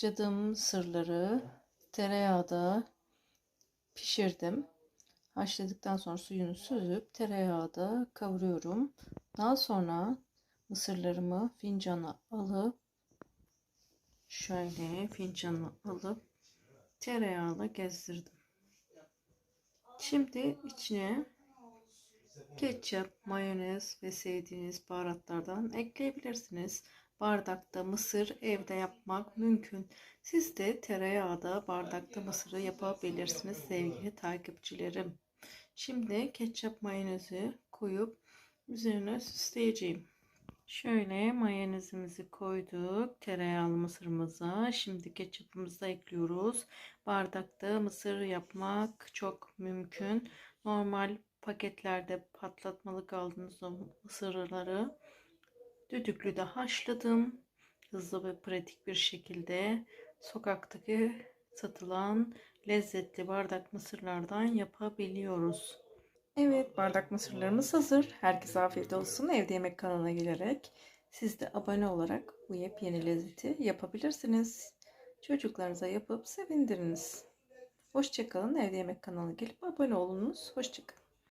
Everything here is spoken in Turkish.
Haşladığım sırları tereyağda pişirdim. Haşladıktan sonra suyunu süzüp tereyağda kavuruyorum. Daha sonra mısırlarımı fincana alıp şöyle fincana alıp tereyağla gezdirdim. Şimdi içine ketçap, mayonez ve sevdiğiniz baharatlardan ekleyebilirsiniz. Bardakta mısır evde yapmak mümkün. Siz de tereyağda bardakta mısırı yapabilirsiniz sevgili takipçilerim. Şimdi ketçap mayonezi koyup üzerine süsleyeceğim. Şöyle mayonezimizi koyduk tereyağlı mısırımıza. Şimdi ketçapımızı da ekliyoruz. Bardakta mısır yapmak çok mümkün. Normal paketlerde patlatmalık aldığınız o mısırları düdüklüde haşladım. Hızlı ve pratik bir şekilde sokaktaki satılan lezzetli bardak mısırlardan yapabiliyoruz. Evet bardak mısırlarımız hazır. Herkese afiyet olsun. Evde yemek kanalına gelerek siz de abone olarak bu yepyeni lezzeti yapabilirsiniz. Çocuklarınıza yapıp sevindiriniz. Hoşçakalın. Evde yemek kanalına gelip abone olunuz. Hoşçakalın.